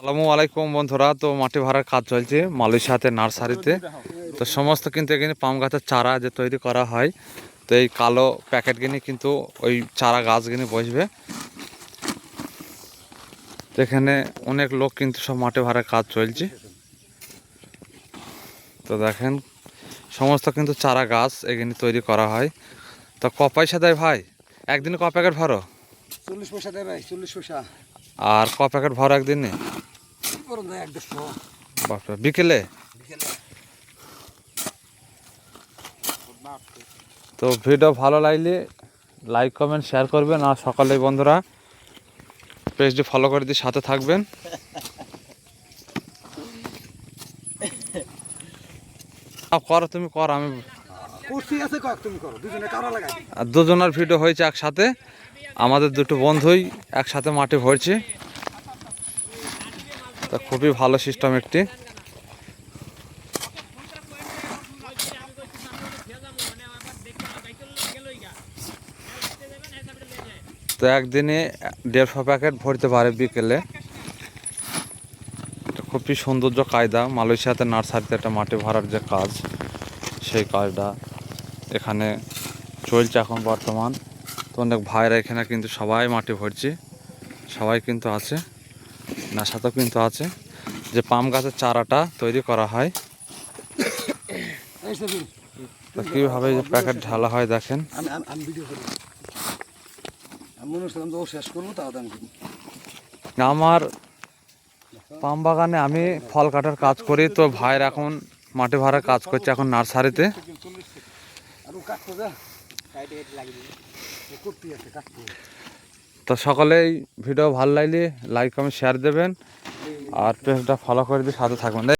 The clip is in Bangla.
আসসালামু আলাইকুম বন্ধুরা। তো মাটি ভাড়ার কাজ চলছে মালয়েশিয়াতে নার্সারিতে। তো সমস্ত কিন্তু এখানে পাম গাছের চারা যে তৈরি করা হয় তো এই কালো প্যাকেট প্যাকেটগুলি কিন্তু ওই চারা গাছ গাছগুলি বসবে। তো এখানে অনেক লোক কিন্তু সব মাটি ভাড়ার কাজ চলছে। তো দেখেন সমস্ত কিন্তু চারা গাছ এখানে তৈরি করা হয়। তো ক পয়সা দেয় ভাই? একদিনে ক প্যাকেট ভরো? চল্লিশ পয়সা দেয় ভাই চল্লিশ পয়সা। আর ক প্যাকেট ভরো একদিনে? কি করুন এক দেড়শো। বাপরে, বিকেলে? তো ভিডিও ভালো লাগলে লাইক কমেন্ট শেয়ার করবেন। আর সকালে বন্ধুরা পেজটি ফলো করে দিয়ে সাথে থাকবেন। করো তুমি কর আমি দুজনের ভিডিও হয়েছে একসাথে। আমাদের দুটো বন্ধুই একসাথে মাটি ভরছে। তা খুবই ভালো সিস্টেম একটি। তো একদিনে দেড়শো প্যাকেট ভরতে পারে বিকেলে। খুবই সৌন্দর্য কায়দা। মালয়েশিয়াতে নার্সারিতে একটা মাটি ভরার যে কাজ, সেই কাজটা এখানে চলছে এখন বর্তমান। তো অনেক ভাইরা এখানে কিন্তু সবাই মাটি ভরছে, সবাই কিন্তু আছে। নেশাতেও কিন্তু আছে যে পাম গাছের চারাটা তৈরি করা হয়। তো কীভাবে যে প্যাকেট ঢালা হয় দেখেন। আমার পাম বাগানে আমি ফল কাটার কাজ করি তো ভাইয়ের এখন মাটি ভরার কাজ করছে এখন নার্সারিতে। কাটতো। তো সকলেই ভিডিও ভালো লাগলে লাইক কমেন্ট শেয়ার দেবেন। আর পেজটা ফলো করে দিয়ে সাথে থাকবেন।